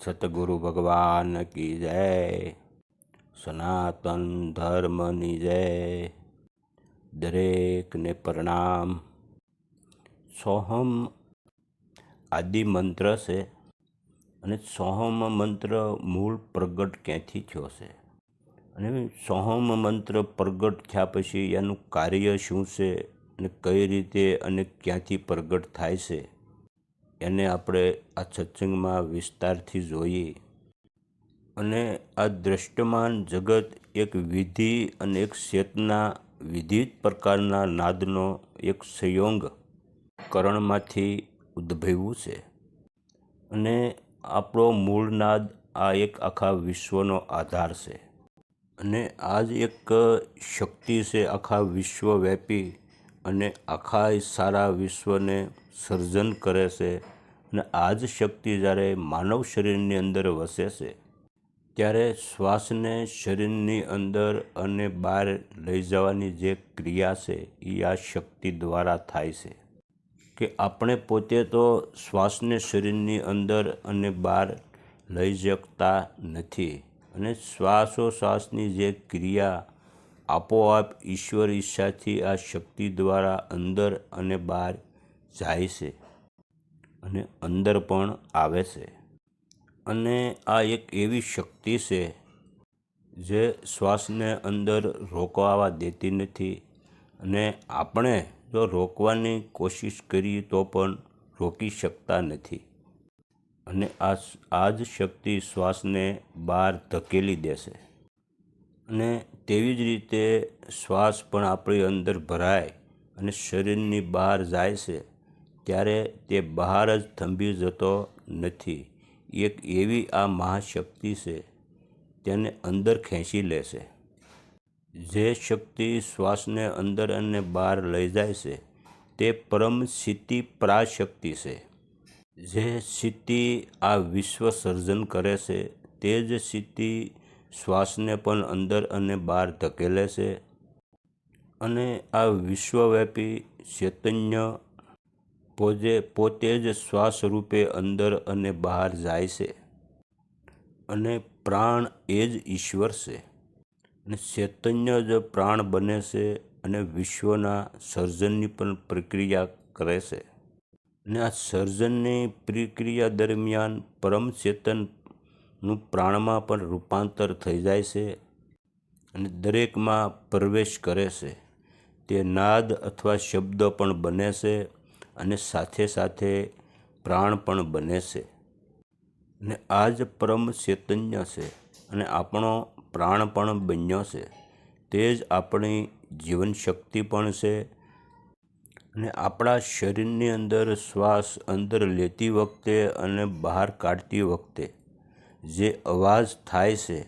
સતગુરુ ભગવાન કી જય સનાતન ધર્મની જય દરેકને પ્રણામ સોહમ આદિ મંત્ર છે અને સોહમ મંત્ર મૂળ પ્રગટ ક્યાંથી થયો છે અને સોહમ મંત્ર પ્રગટ થયા પછી એનું કાર્ય શું છે અને કઈ રીતે અને ક્યાંથી પ્રગટ થાય છે, એને આપણે આ સત્સંગમાં વિસ્તારથી જોઈએ. અને આ દ્રષ્ટમાન જગત એક વિધિ અને એક ચેતના વિવિધ પ્રકારના નાદનો એક સંયોગ કરણમાંથી ઉદ્ભવ્યું છે. અને આપણો મૂળ નાદ આ એક આખા વિશ્વનો આધાર છે. અને આ જ એક શક્તિ છે આખા વિશ્વવ્યાપી અને આખા સારા વિશ્વને સર્જન કરે છે અને આ જ શક્તિ જ્યારે માનવ શરીરની અંદર વસે છે, ત્યારે શ્વાસને શરીરની અંદર અને બહાર લઈ જવાની જે ક્રિયા છે એ આ શક્તિ દ્વારા થાય છે. કે આપણે પોતે તો શ્વાસને શરીરની અંદર અને બહાર લઈ શકતા નથી અને શ્વાસોશ્વાસની જે ક્રિયા આપોઆપ ઈશ્વર ઈચ્છાથી આ શક્તિ દ્વારા અંદર અને બહાર જાય છે અને અંદર પણ આવે છે. અને આ એક એવી શક્તિ છે જે શ્વાસને અંદર રોકવા દેતી નથી અને આપણે જો રોકવાની કોશિશ કરીએ તો પણ રોકી શકતા નથી. અને આ આ જ શક્તિ શ્વાસને બહાર ધકેલી દેશે. અને તેવી જ રીતે શ્વાસ પણ આપણી અંદર ભરાય અને શરીરની બહાર જાય છે, ત્યારે તે બહાર જ થંભી જતો નથી. એક એવી આ મહાશક્તિ છે, તેને અંદર ખેંચી લેશે. જે શક્તિ શ્વાસને અંદર અને બહાર લઈ જાય છે, તે પરમ સ્થિતિ પ્રાશક્તિ છે. જે સ્થિતિ આ વિશ્વ સર્જન કરે છે, તે જ સ્થિતિ શ્વાસને પણ અંદર અને બહાર ધકેલે છે. અને આ વિશ્વવ્યાપી ચૈતન્ય પોતે પોતે જ શ્વાસ રૂપે અંદર અને બહાર જાય છે. અને પ્રાણ એ જ ઈશ્વર છે. અને ચૈતન્ય જ પ્રાણ બને છે અને વિશ્વના સર્જનની પણ પ્રક્રિયા કરે છે. અને આ સર્જનની પ્રક્રિયા દરમિયાન પરમ ચેતનનું પ્રાણમાં પણ રૂપાંતર થઈ જાય છે અને દરેકમાં પ્રવેશ કરે છે. તે નાદ અથવા શબ્દ પણ બને છે અને સાથે સાથે પ્રાણ પણ બને છે. અને આ જ પરમ ચૈતન્ય છે અને આપણો પ્રાણ પણ બન્યો છે. તે જ આપણી જીવનશક્તિ પણ છે અને આપણા શરીરની અંદર શ્વાસ અંદર લેતી વખતે અને બહાર કાઢતી વખતે જે અવાજ થાય છે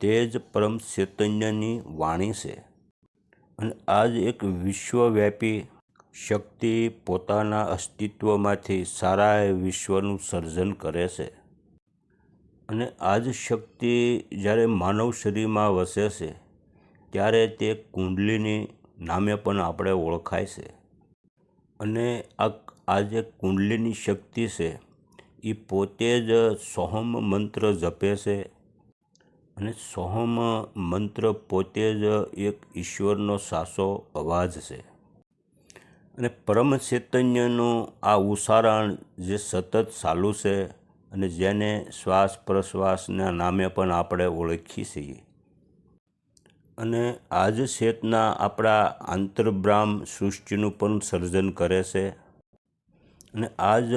તે જ પરમ ચૈતન્યની વાણી છે. અને આ જ એક વિશ્વવ્યાપી શક્તિ પોતાના અસ્તિત્વમાંથી સારા વિશ્વનું સર્જન કરે છે. અને આ જ શક્તિ જ્યારે માનવ શરીરમાં વસે છે, ત્યારે તે કુંડલીની નામે પણ આપણે ઓળખાય છે. અને આ આ જે કુંડલીની શક્તિ છે, એ પોતે જ સોહમ મંત્ર જપે છે. અને સોહમ મંત્ર પોતે જ એક ઈશ્વરનો સાસો અવાજ છે. અને પરમ ચૈતન્યનું આ ઉસારણ જે સતત ચાલુ છે અને જેને શ્વાસ પ્રશ્વાસના નામે પણ આપણે ઓળખીએ છીએ. અને આ જ ચેતના આપણા આંતરબ્રાહ્મ સૃષ્ટિનું પણ સર્જન કરે છે. અને આ જ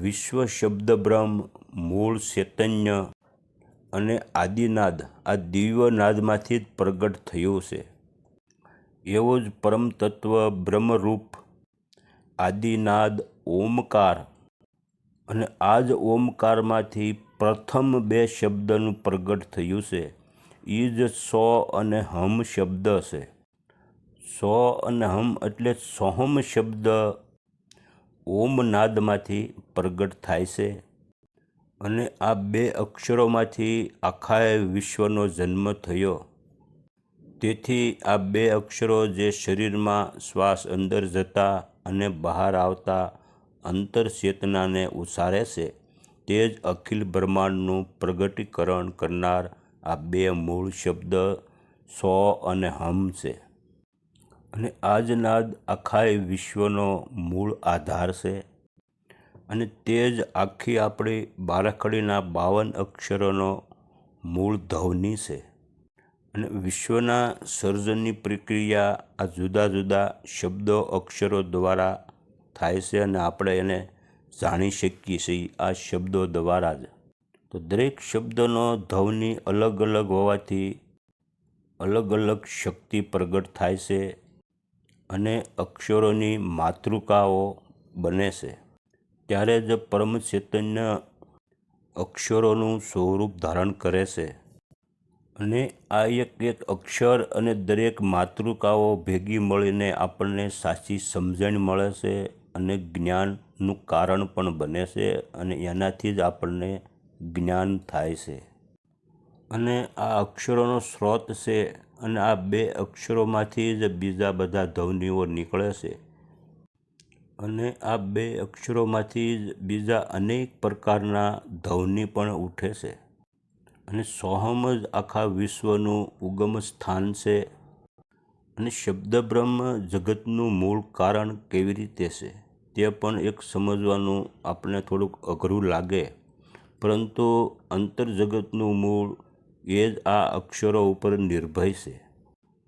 વિશ્વ શબ્દ બ્રહ્મ મૂળ ચૈતન્ય અને આદિનાદ, આ દિવ્યનાદમાંથી જ પ્રગટ થયું છે. એવો જ પરમ તત્વ બ્રહ્મરૂપ, આદિનાદ ઓમકાર અને આ જ ઓમકારમાંથી પ્રથમ બે શબ્દનું પ્રગટ થયું છે. જ સો અને હમ શબ્દ છે. સો અને હમ એટલે સોહમ શબ્દ ઓમ નાદમાંથી પ્રગટ થાય છે અને આ બે અક્ષરોમાંથી આખા વિશ્વનો જન્મ થયો. તેથી આ બે અક્ષરો જે શરીરમાં શ્વાસ અંદર જતા અને બહાર આવતા અંતર ચેતનાને ઉસારે છે, તે જ અખિલ બ્રહ્માંડનું પ્રગટીકરણ કરનાર આ બે મૂળ શબ્દ સો અને હમ છે. અને આ જ નાદ આખાય વિશ્વનો મૂળ આધાર છે. અને તે જ આખી આપણી બારાખડીના બાવન અક્ષરોનો મૂળ ધ્વનિ છે. અને વિશ્વના સર્જનની પ્રક્રિયા આ જુદા જુદા શબ્દો અક્ષરો દ્વારા થાય છે અને આપણે એને જાણી શકીએ છીએ આ શબ્દો દ્વારા જ. તો દરેક શબ્દનો ધ્વનિ અલગ અલગ હોવાથી અલગ અલગ શક્તિ પ્રગટ થાય છે અને અક્ષરોની માતૃકાઓ બને છે. ત્યારે જ પરમ ચૈતન્ય અક્ષરોનું સ્વરૂપ ધારણ કરે છે અને આ એક એક અક્ષર અને દરેક માતૃકાઓ ભેગી મળીને આપણને સાચી સમજણ મળે છે અને જ્ઞાનનું કારણ પણ બને છે અને એનાથી જ આપણને જ્ઞાન થાય છે. અને આ અક્ષરોનો સ્ત્રોત છે અને આ બે અક્ષરોમાંથી જ બીજા બધા ધ્વનિઓ નીકળે છે. અને આ બે અક્ષરોમાંથી જ બીજા અનેક પ્રકારના ધ્વનિ પણ ઉઠે છે. અને સોહમ જ આખા વિશ્વનું ઉગમ સ્થાન છે. અને શબ્દ બ્રહ્મ જગતનું મૂળ કારણ કેવી રીતે છે તે પણ એક સમજવાનું આપણે થોડુંક અઘરું લાગે. પરંતુ અંતરજગતનું મૂળ એ જ આ અક્ષરો ઉપર નિર્ભય છે.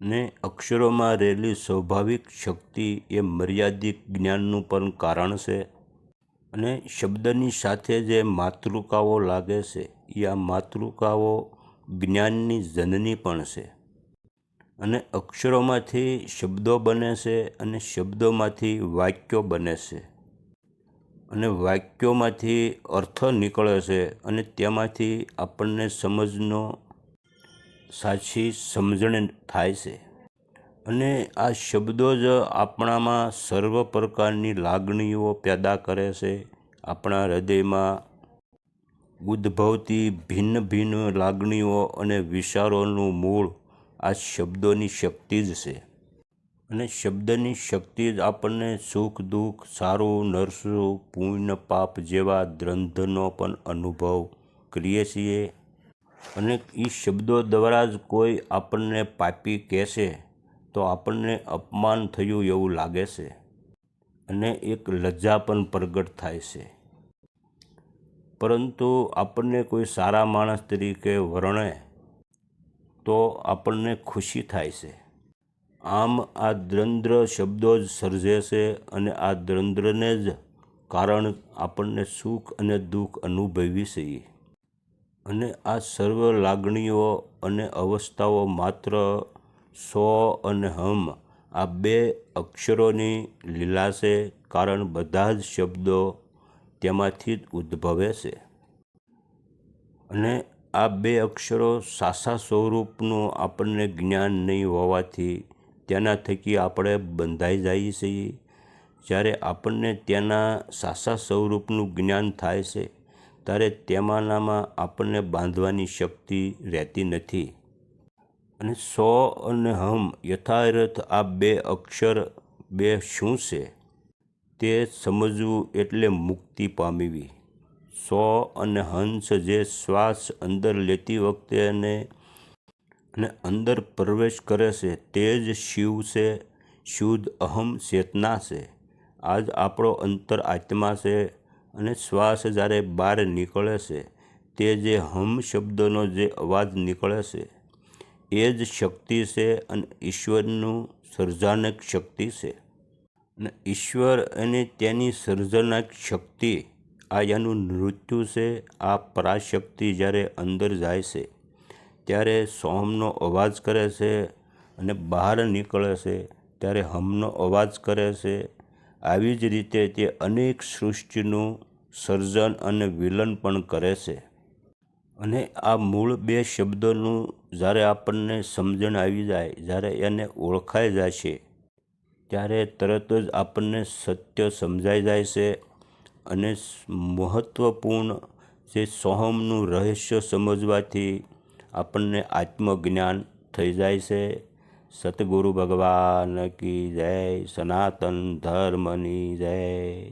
ને અક્ષરોમાં રહેલી સ્વાભાવિક શક્તિ એ મર્યાદિત જ્ઞાનનું પણ કારણ છે અને શબ્દની સાથે જે માતૃકાઓ લાગે છે, એ આ માતૃકાઓ જ્ઞાનની જનની પણ છે. અને અક્ષરોમાંથી શબ્દો બને છે અને શબ્દોમાંથી વાક્યો બને છે. અને વાક્યોમાંથી અર્થ નીકળે છે અને તેમાંથી આપણને સમજનો સાચી સમજણ થાય છે. અને આ શબ્દો જ આપણામાં સર્વ પ્રકારની લાગણીઓ પેદા કરે છે. આપણા હૃદયમાં ઉદ્ભવતી ભિન્ન ભિન્ન લાગણીઓ અને વિચારોનું મૂળ આ શબ્દોની શક્તિ જ છે. અને શબ્દની શક્તિ જ આપણને સુખ, દુઃખ, સારું, નરસું, પુણ્ય, પાપ જેવા દ્રંધનો પણ અનુભવ કરીએ છીએ. અને એ શબ્દો દ્વારા જ કોઈ આપણને પાપી કહેશે તો આપણને અપમાન થયું એવું લાગે છે અને એક લજ્જા પણ પ્રગટ થાય છે. પરંતુ આપણને કોઈ સારા માણસ તરીકે વર્ણે તો આપણને ખુશી થાય છે. આમ આ દ્રંદ્ર શબ્દો જ સર્જે છે અને આ દ્રંદ્રને જ કારણ આપણને સુખ અને દુઃખ અનુભવી છીએ અને આ સર્વ લાગણીઓ અને અવસ્થાઓ માત્ર સો અને હમ આ બે અક્ષરોની લીલા છે કારણ બધા જ શબ્દો તેમાંથી જ ઉદ્ભવે છે અને આ બે અક્ષરો સાસા સ્વરૂપનું આપણને જ્ઞાન નહીં હોવાથી તેના થકી આપણે બંધાઈ જઈએ છીએ જ્યારે આપણને તેના સાસા સ્વરૂપનું જ્ઞાન થાય છે, ત્યારે તેમાંનામાં આપણને બાંધવાની શક્તિ રહેતી નથી. અને સો અને હમ યથાર્થ આ બે અક્ષર બે શું છે? તે સમજવું એટલે મુક્તિ પામવી. સો અને હંસ જે શ્વાસ અંદર લેતી વખતે અને અને અંદર પ્રવેશ કરે છે તે જ શિવ છે, શુદ્ધ અહમ ચેતના છે. આજ આપણો અંતર આત્મા છે અને શ્વાસ જ્યારે બહાર નીકળે છે, તે જે હમ શબ્દનો જે અવાજ નીકળે છે, એ જ શક્તિ છે અને ઈશ્વરનું સર્જનક શક્તિ છે. અને ઈશ્વર અને તેની સર્જનક શક્તિ, આ એનું નૃત્યુ છે, આ પરાશક્તિ જ્યારે અંદર જાય છે. ત્યારે સોમનો અવાજ કરે છે અને બહાર નીકળે છે. ત્યારે હમનો અવાજ કરે છે. આવી જ રીતે તે અનેક સૃષ્ટિનું સર્જન અને વિલન પણ કરે છે. અને આ મૂળ બે શબ્દોનું જ્યારે આપણને સમજણ આવી જાય, જ્યારે એને ઓળખાઈ જાય છે, ત્યારે તરત જ આપણને સત્ય સમજાઈ જાય છે. અને મહત્ત્વપૂર્ણ જે સોહમનું રહસ્ય સમજવાથી આપણને આત્મજ્ઞાન થઈ જાય છે. સતગુરુ ભગવાન કી જય સનાતન ધર્મની જય.